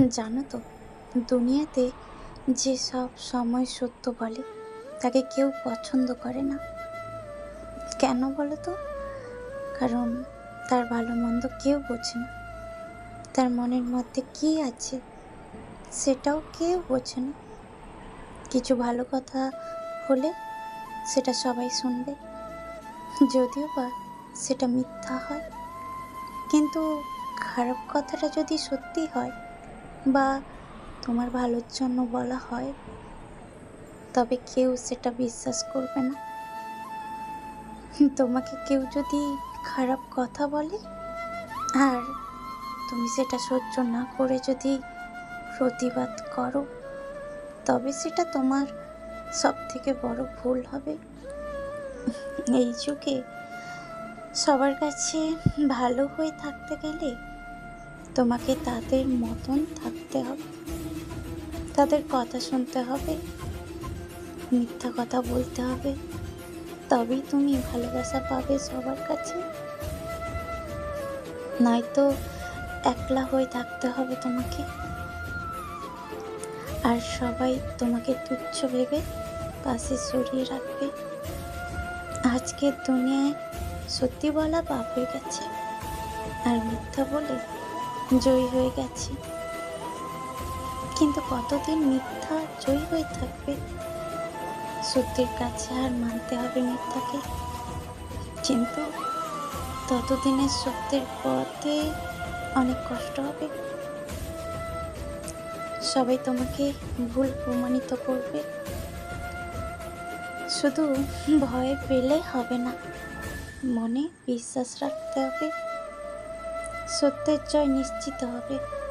জানো তো, দুনিয়াতে যে সব সময় সত্য বলে, তাকে কেউ পছন্দ করে না। কেন বলো তো? কারণ তার ভালো মন্দ কেউ বোঝে না। তার মনের মধ্যে কি আছে, সেটাও কেউ বোঝে না। কিছু ভালো কথা হলে সেটা সবাই শুনবে। যদিও বা সেটা মিথ্যা হয়, কিন্তু খারাপ কথাটা যদি সত্যি হয় বা তোমার ভালোর জন্য বলা হয়, তবে কেউ সেটা বিশ্বাস করবে না। তোমাকে কেউ যদি খারাপ কথা বলে, আর তুমি সেটা সহ্য না করে যদি প্রতিবাদ করো, তবে সেটা তোমার সব থেকে বড় ভুল হবে। এই যুগে সবার কাছে ভালো হয়ে থাকতে গেলে তোমাকে তাদের মতন থাকতে হবে। তাদের কথা শুনতে হবে। মিথ্যা কথা বলতে হবে। তবেই তুমি ভালোবাসা পাবে সবার কাছে। নয়তো একলা হয়ে থাকতে হবে তোমাকে। আর সবাই তোমাকে তুচ্ছ ভেবে পাশে সরিয়ে রাখবে। আজকের দুনিয়ায় সত্যি বলা পাপ হয়ে গেছে। আর মিথ্যা বলে জয়ী হয়ে গেছে। কিন্তু কতদিন মিথ্যা জয়ী হয়ে থাকবে? সত্যির কাছে আর মানতে হবে মিথ্যাকে। কিন্তু ততদিনের সত্যের পথে অনেক কষ্ট হবে। সবাই তোমাকে ভুল প্রমাণিত করবে। শুধু ভয় পেলে হবে না, মনে বিশ্বাস রাখতে হবে। সত্যের জয় নিশ্চিত হবে।